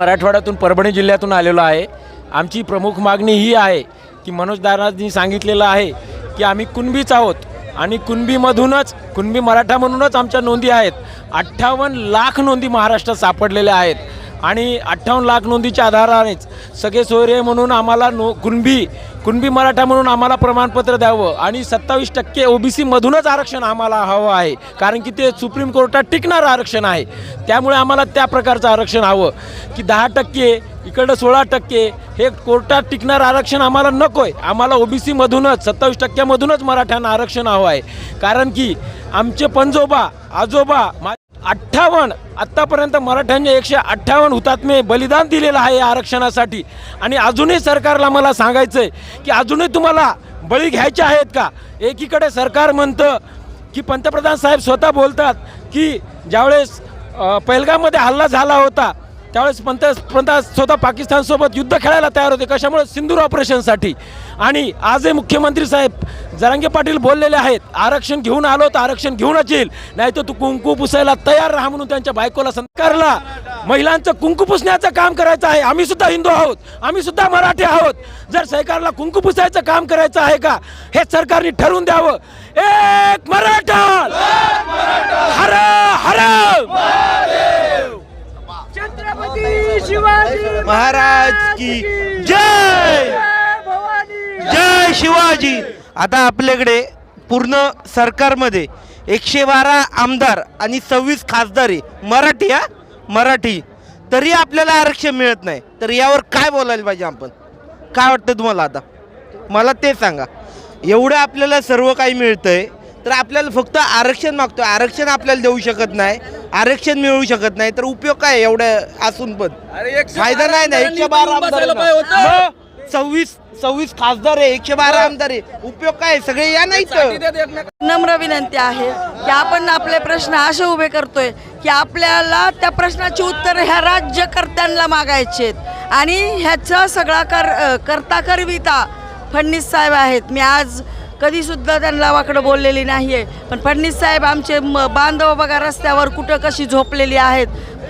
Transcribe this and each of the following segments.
मराठवाड्यातून परभणी जिल्ह्यातून आलेलो आहे. आमची प्रमुख मागणी ही आहे की मनोज दारांनी सांगितलेलं आहे की आम्ही कुणबीच आहोत आणि कुणबीमधूनच कुणबी मराठा म्हणूनच आमच्या नोंदी आहेत. अठ्ठावन्न लाख नोंदी महाराष्ट्रात सापडलेल्या आहेत. आणि अठ्ठावन्न लाख नोंदीच्या आधारानेच सगळे सोयरे म्हणून आम्हाला नो कुणबी कुणबी मराठा म्हणून आम्हाला प्रमाणपत्र द्यावं. आणि सत्तावीस टक्के ओबीसीमधूनच आरक्षण आम्हाला हवं आहे. कारण की ते सुप्रीम कोर्टात टिकणारं आरक्षण आहे. त्यामुळे आम्हाला त्या प्रकारचं आरक्षण हवं. की दहा टक्के इकडं सोळा टक्के हे कोर्टात टिकणारं आरक्षण आम्हाला नको आहे. आम्हाला ओबीसीमधूनच सत्तावीस टक्क्यामधूनच मराठ्यांना आरक्षण हवं आहे. कारण की आमचे पंजोबा आजोबा मा अठ्ठावन्न आत्तापर्यंत मराठ्यांनी एकशे अठ्ठावन्न हुतात्मे बलिदान दिलेलं आहे या आरक्षणासाठी. आणि अजूनही सरकारला मला सांगायचं आहे की अजूनही तुम्हाला बळी घ्यायचे आहेत का? एकीकडे सरकार म्हणतं की पंतप्रधान साहेब स्वतः बोलतात की ज्यावेळेस अ, हल्ला झाला होता त्यावेळेस पंतप्रधान स्वतः पाकिस्तानसोबत युद्ध खेळायला तयार होते. कशामुळे? सिंदूर ऑपरेशनसाठी आणि आजही मुख्यमंत्री साहेब जरांगे पाटील बोललेले आहेत आरक्षण घेऊन आलो तर आरक्षण घेऊनच येईल नाही तर तू कुंकू पुसायला तयार राहा म्हणून त्यांच्या बायकोला सरकारला महिलांचं कुंकू पुसण्याचं काम करायचं आहे. आम्ही सुद्धा हिंदू आहोत. आम्ही सुद्धा मराठी आहोत. जर सरकारला कुंकू पुसायचं काम करायचं आहे का? हे सरकारने ठरवून द्यावं. एक मराठा! हर हर! महाराज की जय! जय शिवाजी! आता आपल्याकडे पूर्ण सरकारमध्ये एकशे बारा आमदार आणि सव्वीस खासदार आहे. मराठी हा? मराठी. तरी आपल्याला आरक्षण मिळत नाही. तर यावर काय बोलायला पाहिजे आपण? काय वाटतं तुम्हाला आता? मला ते सांगा. एवढं आपल्याला सर्व काही मिळतंय तर आपल्याला फक्त आरक्षण मागतो आरक्षण आपल्याला देऊ शकत नाही. आरक्षण मिळू शकत नाही तर उपयोग काय एवढं असून पण? फायदा नाही ना एकशे बारा आमदार सव्वीस सव्वीस खासदार आहे एकशे बारा आमदार आहे. उपयोग काय आहे? सगळे या नाही नम्र विनंती आहे की आपण आपले प्रश्न असे उभे करतोय की आपल्याला त्या प्रश्नाची उत्तर ह्या राज्यकर्त्यांना मागायचे आहेत. आणि ह्याचा सगळा कर करता करविता फडणीस साहेब आहेत. मी आज कधीसुद्धा त्यांना वाकडं बोललेली नाही आहे पण फडणीस साहेब आमचे म बांधव बघा रस्त्यावर कुठं कशी झोपलेली आहेत.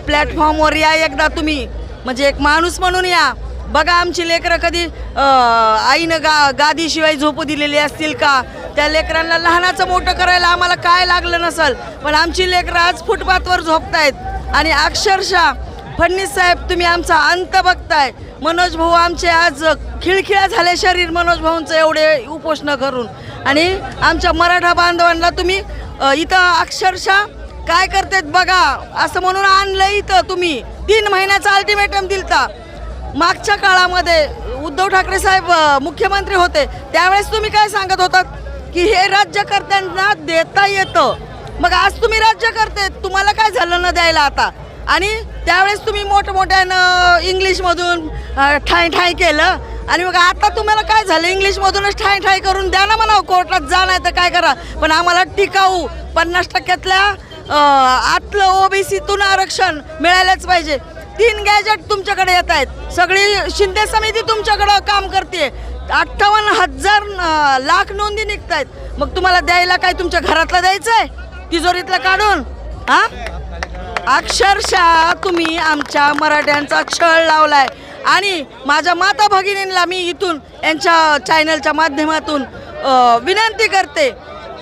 प्लॅटफॉर्मवर या एकदा तुम्ही. म्हणजे एक माणूस म्हणून या. बघा आमची लेकरं कधी आईनं गा गादीशिवाय झोपू दिलेली असतील का? त्या लेकरांना लहानाचं मोठं करायला आम्हाला काय लागलं नसल? पण आमची लेकरं आज फुटपाथवर झोपतायत. आणि अक्षरशः फडणीस साहेब तुम्ही आमचा अंत बघताय. मनोज भाऊ आमचे आज खिळखिळा झाले शरीर मनोज भाऊंचं एवढे उपोषण करून. आणि आमच्या मराठा बांधवांना तुम्ही इथं अक्षरशः काय करतात बघा असं म्हणून आणलं इथं तुम्ही. तीन महिन्याचा अल्टिमेटम दिलता. मागच्या काळामध्ये उद्धव ठाकरे साहेब मुख्यमंत्री होते. त्यावेळेस तुम्ही काय सांगत होतात? की हे राज्यकर्त्यांना देता येतं. मग आज तुम्ही राज्य करते तुम्हाला काय झालं न द्यायला आता? आणि त्यावेळेस तुम्ही मोठमोठ्यानं इंग्लिशमधून ठाय ठाय केलं. आणि मग आता तुम्हाला काय झालं? इंग्लिशमधूनच ठाय ठाय करून द्या ना म्हणा कोर्टात जा नाही तर काय करा. पण आम्हाला टिकाऊ पन्नास टक्क्यातल्या आतलं ओबीसीतून आरक्षण मिळायलाच पाहिजे. तीन गॅजेट तुमच्याकडे येत आहेत. सगळी शिंदे समिती तुमच्याकडं काम करते अठ्ठावन्न हजार लाख नोंदी निघत आहेत मग तुम्हाला द्यायला काय तुमच्या घरातलं द्यायचं आहे तिजोरीतलं काढून? हा? अक्षरशः तुम्ही आमच्या मराठ्यांचा छळ लावलाय. आणि माझ्या माता भगिनींना मी इथून यांच्या चॅनलच्या माध्यमातून विनंती करते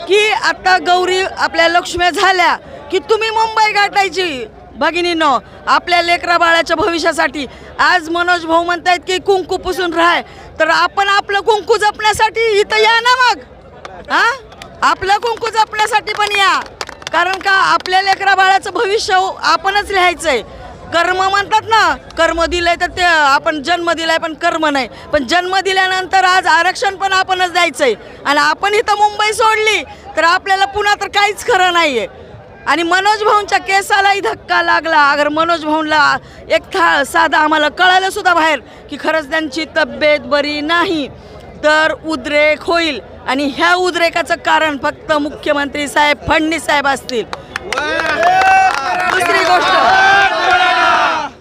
की आत्ता गौरी आपल्या लक्ष्म्या झाल्या की तुम्ही मुंबई गाठायची. भगिनीनो आपल्या लेकरा बाळाच्या भविष्यासाठी आज मनोज भाऊ म्हणतायत की कुंकू पुसून राहाय तर आपण आपलं कुंकू जपण्यासाठी इथं या ना मग? हा? आपलं कुंकू जपण्यासाठी पण या. कारण का आपल्या लेकरा बाळाचं भविष्य आपणच लिहायचं आहे कर्म म्हणतात ना कर्म दिलंय तर ते आपण जन्म दिलाय पण कर्म नाही. पण जन्म दिल्यानंतर आज आरक्षण पण आपणच द्यायचंय. आणि आपण इथं मुंबई सोडली तर आपल्याला पुन्हा तर काहीच खरं नाहीये. आणि मनोज भाऊंच्या केसालाही धक्का लागला. अगर मनोज भाऊंला एक था साधा आम्हाला कळालं सुद्धा बाहेर की खरंच त्यांची तब्येत बरी नाही तर उद्रेक होईल. आणि ह्या उद्रेकाचं कारण फक्त मुख्यमंत्री साहेब फडणीस साहेब असतील. दुसरी गोष्ट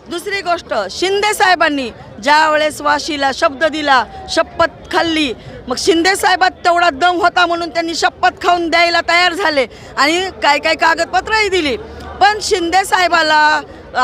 दुसरी गोष्ट शिंदे साहेबांनी ज्या वेळेस वाशीला शब्द दिला शपथ खाल्ली मग शिंदे साहेबात तेवढा दम होता म्हणून त्यांनी शपथ खाऊन द्यायला तयार झाले आणि काय काय कागदपत्रही दिली. पण शिंदे साहेबाला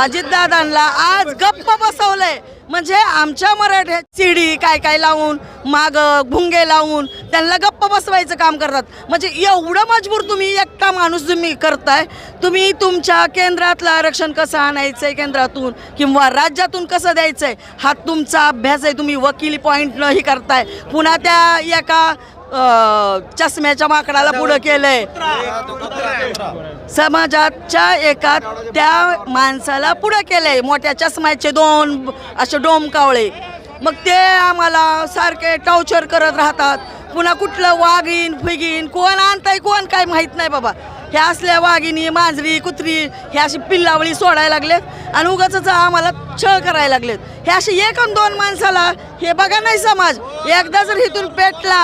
अजितदादांना आज गप्प बसवलंय. म्हणजे आमच्या मराठ्यात चिडी काय काय लावून माग भुंगे लावून त्यांना गप्प बसवायचं काम करतात. म्हणजे एवढं मजबूर तुम्ही एकटा माणूस तुम्ही करताय. तुम्ही तुमच्या केंद्रातलं आरक्षण कसं आणायचं आहे केंद्रातून किंवा राज्यातून कसं द्यायचं आहे हा तुमचा अभ्यास आहे. तुम्ही वकिली पॉईंट ही करताय. पुन्हा त्या एका चष्म्याच्या माकडाला पुढं केलंय. समाजाच्या एका त्या माणसाला पुढं केलंय. मोठ्या चष्म्याचे दोन असे डोम कावळे. मग ते आम्हाला सारखे टॉर्चर करत राहतात. पुन्हा कुठलं वाघीन फिगीन कोण आणताय कोण काय माहीत नाही बाबा. ह्या असल्या वाघिणी मांजरी कुत्री हे अशी पिल्लावळी सोडायला लागलेत आणि उगाच आम्हाला छळ करायला लागलेत. हे असे एक आणि दोन माणसाला हे बघा नाही समाज. एकदा जर इथून पेटला